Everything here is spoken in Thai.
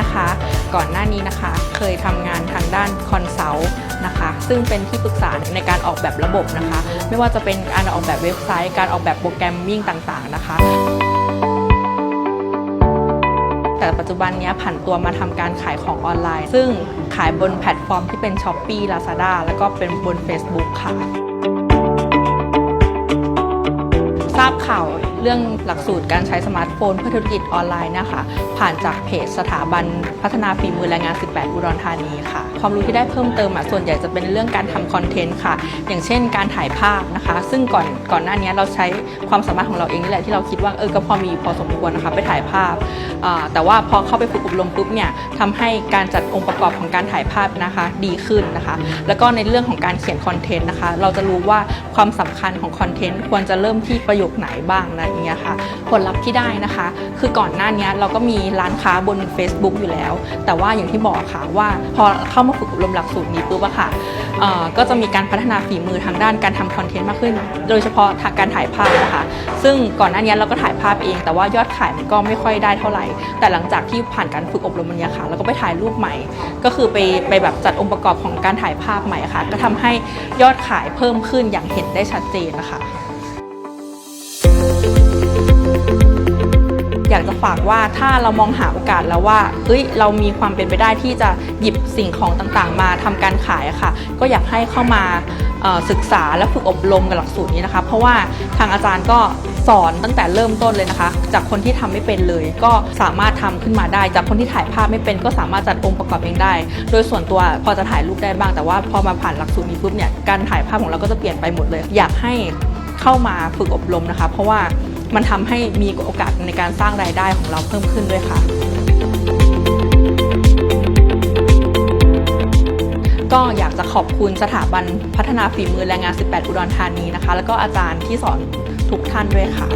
นะคะ ก่อนหน้านี้นะคะ เคยทำงานทางด้านคอนซัลท์นะคะ ซึ่งเป็นที่ปรึกษาในการออกแบบระบบนะคะ ไม่ว่าจะเป็นการออกแบบเว็บไซต์ การออกแบบโปรแกรมมิ่งต่างๆ นะคะแต่ปัจจุบันนี้ผันตัวมาทำการขายของออนไลน์ ซึ่งขายบนแพลตฟอร์มที่เป็น s h อ p e e Lazada แล้วก็เป็นบน Facebook ค่ะ ทราบข่าว เรื่องหลักสูตรการใช้สมาร์ทโฟนเพื่อธุรกิจออนไลน์นะคะผ่านจากเพจสถาบันพัฒนาฝีมือแรงงาน 18 อุดรธานีค่ะ ความรู้ที่ได้เพิ่มเติมอะส่วนใหญ่จะเป็นเรื่องการทำคอนเทนต์ค่ะ อย่างเช่นการถ่ายภาพนะคะ ซึ่งก่อนก่อนหน้านี้เราใช้ความสามารถของเราเองนี่แหละที่เราคิดว่าเออก็พอมีพอสมควรนะคะไปถ่ายภาพ แต่ว่าพอเข้าไปฝึกอบรมปุ๊บเนี่ยทำให้การจัดองค์ประกอบของการถ่ายภาพนะคะดีขึ้นนะคะ แล้วก็ในเรื่องของการเขียนคอนเทนต์นะคะ เราจะรู้ว่าความสำคัญของคอนเทนต์ควรจะเริ่มที่ประโยคไหนบ้างนะางเงี้ยค่ะ ผลลัพธ์ที่ได้นะคะ คือก่อนหน้านี้เราก็มีร้านค้าบน Facebook อยู่แล้ว แต่ว่าอย่างที่บอกค่ะว่าพอเข้ามาฝึกอบรมหลักสูตรนี้ปุ๊บอะค่ะก็จะมีการพัฒนาฝีมือทางด้านการทำคอนเทนต์มากขึ้น โดยเฉพาะทางการถ่ายภาพนะคะ ซึ่งก่อนหน้านี้เราก็ถ่ายภาพเอง แต่ว่ายอดขายมันก็ไม่ค่อยได้เท่าไหร่ แต่หลังจากที่ผ่านการฝึกอบรมมันเนี้ยค่ะเราก็ไปถ่ายรูปใหม่ ก็คือไปไปแบบจัดองค์ประกอบของการถ่ายภาพใหม่ค่ะ ก็ทำให้ยอดขายเพิ่มขึ้นอย่างเห็นได้ชัดเจนนะคะ อยากจะฝากว่าถ้าเรามองหาโอกาสแล้วว่าเฮ้ยเรามีความเป็นไปได้ที่จะหยิบสิ่งของต่างๆ มาทำการขายค่ะ ก็อยากให้เข้ามาศึกษาและฝึกอบรมกับหลักสูตรนี้นะคะ เพราะว่าทางอาจารย์ก็สอนตั้งแต่เริ่มต้นเลยนะคะ จากคนที่ทำไม่เป็นเลย ก็สามารถทำขึ้นมาได้ จากคนที่ถ่ายภาพไม่เป็นก็สามารถจัดองค์ประกอบเองได้ โดยส่วนตัวพอจะถ่ายรูปได้บ้าง แต่ว่าพอมาผ่านหลักสูตรนี้ปุ๊บเนี่ยการถ่ายภาพของเราก็จะเปลี่ยนไปหมดเลย อยากให้เข้ามาฝึกอบรมนะคะ เพราะว่า มันทำให้มีโอกาสในการสร้างรายได้ของเราเพิ่มขึ้นด้วยค่ะ ก็อยากจะขอบคุณสถาบันพัฒนาฝีมือแรงงาน 18 อุดรธานีนะคะ แล้วก็อาจารย์ที่สอนทุกท่านด้วยค่ะ